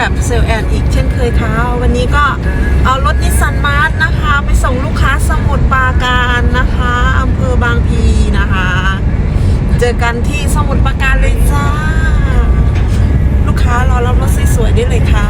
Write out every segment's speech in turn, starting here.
กับเซลแอนอีกเช่นเคยค่ะ วันนี้ก็เอารถนิสสันมาร์ทนะคะ ไปส่งลูกค้าสมุทรปราการนะคะอำเภอบางพีนะคะ เจอกันที่สมุทรปราการเลยจ้า ลูกค้ารอรับรถสวยๆได้เลยค่ะ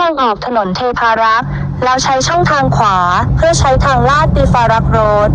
ทางออกถนนเทพารักษ์ แล้วใช้ช่องทางขวา เพื่อใช้ทางลาดตีฟารักษ์โรด